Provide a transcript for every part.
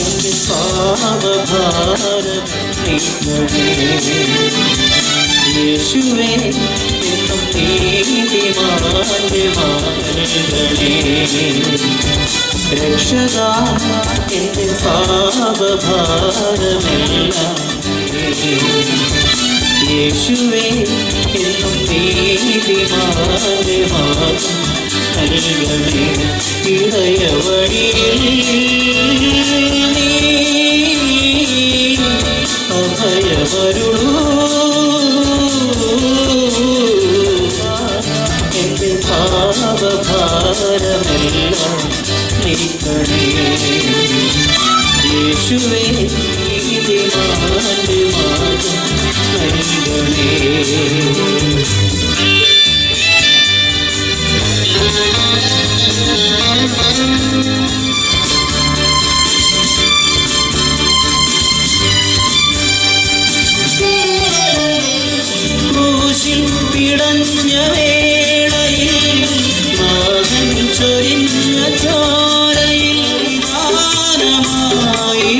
എന്റെ പാവഭാരം യേശുവേ എന്നും നീതിമാന്റെ മാനങ്ങളെ രക്ഷക എന്റെ പാവഭാരമെല്ലാം യേശുവേ എന്നും നീതിമാന്റെ മാനങ്ങളെ ഇടയ വഴിയിൽ യേശുവേ ഇത് മാറ്റമാകും കൈകളേ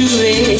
Do it.